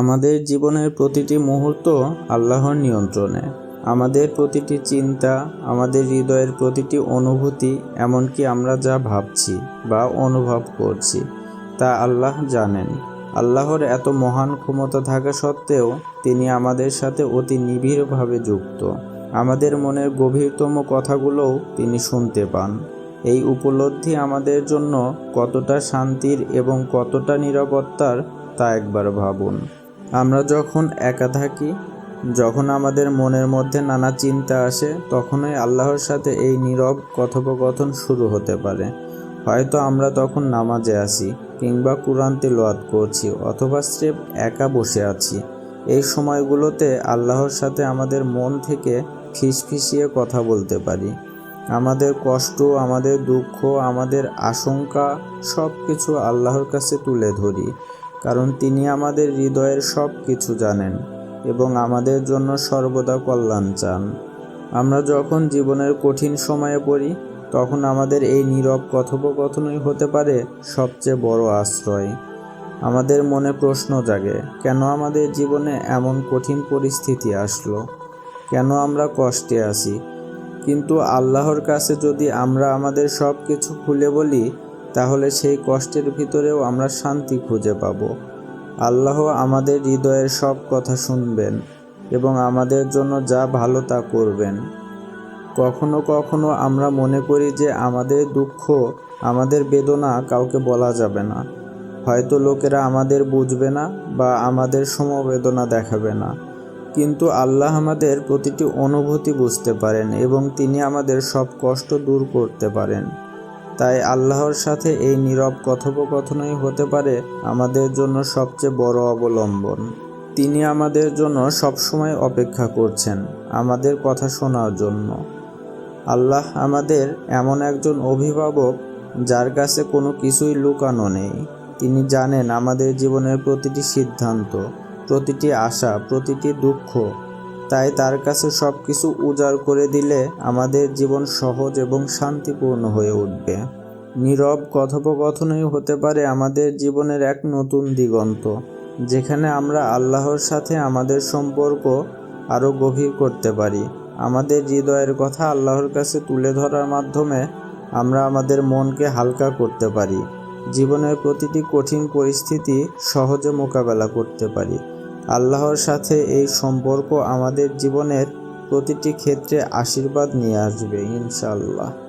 আমাদের জীবনের প্রতিটি মুহূর্ত আল্লাহর নিয়ন্ত্রণে। আমাদের প্রতিটি চিন্তা, আমাদের হৃদয়ের প্রতিটি অনুভূতি, এমনকি আমরা যা ভাবছি বা অনুভব করছি, তা আল্লাহ জানেন। আল্লাহর এত মহান ক্ষমতা থাকা সত্ত্বেও তিনি আমাদের সাথে অতি নিবিড়ভাবে যুক্ত। আমাদের মনের গভীরতম কথাগুলোও তিনি শুনতে পান। এই উপলব্ধি আমাদের জন্য কতটা শান্তির এবং কতটা নিরাপত্তার তা একবার ভাবুন। আমরা যখন একা থাকি, যখন আমাদের মনের মধ্যে নানা চিন্তা আসে, তখনই আল্লাহর সাথে এই নীরব কথোপকথন শুরু হতে পারে। হয়তো আমরা তখন নামাজে আছি কিংবা কোরআন তেলাওয়াত করছি অথবা স্রেফ একা বসে আছি। এই সময়গুলোতে আল্লাহর সাথে আমাদের মন থেকে ফিসফিসিয়ে কথা বলতে পারি। আমাদের কষ্ট, আমাদের দুঃখ, আমাদের আশঙ্কা সব কিছু আল্লাহর কাছে তুলে ধরি। কারণ তিনি আমাদের হৃদয়ের সব কিছু জানেন এবং আমাদের জন্য সর্বদা কল্যাণ চান। আমরা যখন জীবনের কঠিন সময়ে পড়ি, তখন আমাদের এই নীরব কথোপকথনই হতে পারে সবচেয়ে বড় আশ্রয়। আমাদের মনে প্রশ্ন জাগে, কেন আমাদের জীবনে এমন কঠিন পরিস্থিতি আসলো? কেন আমরা কষ্টে আছি? কিন্তু আল্লাহর কাছে যদি আমরা আমাদের সব কিছু খুলে বলি তাহলে সেই কষ্টের ভিতরেও আমরা শান্তি খুঁজে পাব। আল্লাহ আমাদের হৃদয়ের সব কথা শুনবেন এবং আমাদের জন্য যা ভালো তা করবেন। কখনো কখনো আমরা মনে করি যে আমাদের দুঃখ, আমাদের বেদনা কাউকে বলা যাবে না। হয়তো লোকেরা আমাদের বুঝবে না বা আমাদের সমবেদনা দেখাবে না। কিন্তু আল্লাহ আমাদের প্রতিটি অনুভূতি বুঝতে পারেন এবং তিনি আমাদের সব কষ্ট দূর করতে পারেন। তাই আল্লাহর সাথে এই নীরব কথোপকথনই হতে পারে আমাদের জন্য সবচেয়ে বড় অবলম্বন। তিনি আমাদের জন্য সবসময় অপেক্ষা করছেন আমাদের কথা শোনার জন্য। আল্লাহ আমাদের এমন একজন অভিভাবক যার কাছে কোনো কিছুই লুকানো নেই। তিনি জানেন আমাদের জীবনের প্রতিটি সিদ্ধান্ত, প্রতিটি আশা, প্রতিটি দুঃখ তাই তার কাছে সব কিছু উজাড় করে দিলে আমাদের জীবন সহজ এবং শান্তিপূর্ণ হয়ে উঠবে। নীরব কথোপকথনই হতে পারে আমাদের জীবনের এক নতুন দিগন্ত, যেখানে আমরা আল্লাহর সাথে আমাদের সম্পর্ক আরও গভীর করতে পারি। আমাদের হৃদয়ের কথা আল্লাহর কাছে তুলে ধরার মাধ্যমে আমরা আমাদের মনকে হালকা করতে পারি। জীবনের প্রতিটি কঠিন পরিস্থিতি সহজে মোকাবেলা করতে পারি। আল্লাহর সাথে এই সম্পর্ক আমাদের জীবনের প্রতিটি ক্ষেত্রে আশীর্বাদ নিয়ে আসবে ইনশাআল্লাহ।